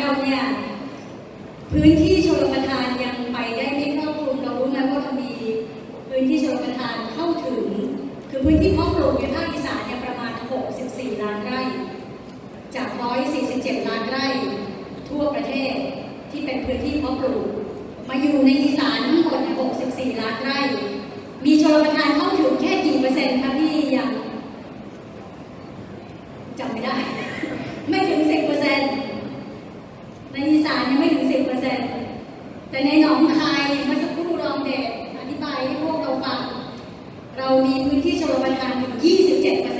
เราเนี่ยพื้นที่ชลประทานยังไปได้ไม่ครอบคลุมเรารู้ไหมว่ามี พื้นที่ชลประทานเข้าถึง คือพื้นที่เพาะปลูกในภาคอีสานเนี่ยประมาณ 64 ล้านไร่ จาก 147 ล้านไร่ ทั่วประเทศที่เป็นพื้นที่เพาะปลูก มาอยู่ในอีสานทั้งหมด64 ล้านไร่ มีชลประทานเข้าถึงแค่กี่เปอร์เซ็นต์คะพี่ยังจำไม่ได้ ไม่ถึง 10เปอร์เซ็นต์ในอีสานยังไม่ถึง 10เปอร์เซ็นต์ แต่ในหนองคายเมื่อสักครู่รองเดชอธิบายให้พวกเราฟัง เรามีพื้นที่ชลประทานถึง 27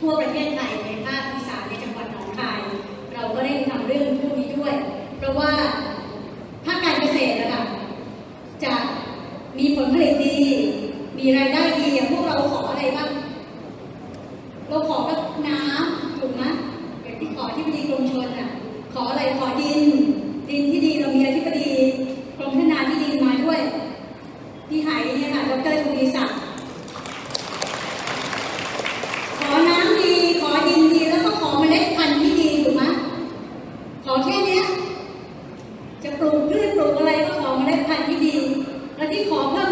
ทั่วประเทศไทยในภาคอีสานในจังหวัดหนองคาย เราก็ได้ทำเรื่องพวกนี้ด้วย เพราะว่าภาคการเกษตรนะคะจะมีผลผลิตดี มีรายได้ดีอย่างพวกเราขออะไรบ้างเราขอก็น้ำถูกไหมอย่างที่ขอที่พอดีกรมชนอะขออะไรขอดิน ดินที่ดีเรามีอธิบดีกรมพัฒนาที่ดินมาด้วย ที่หายเนี่ยค่ะดรทวีศักดิ์ จะปลูกพืชปลูกอะไรก็ขอเมล็ดพันธุ์ที่ดี และที่ขอเพิ่ม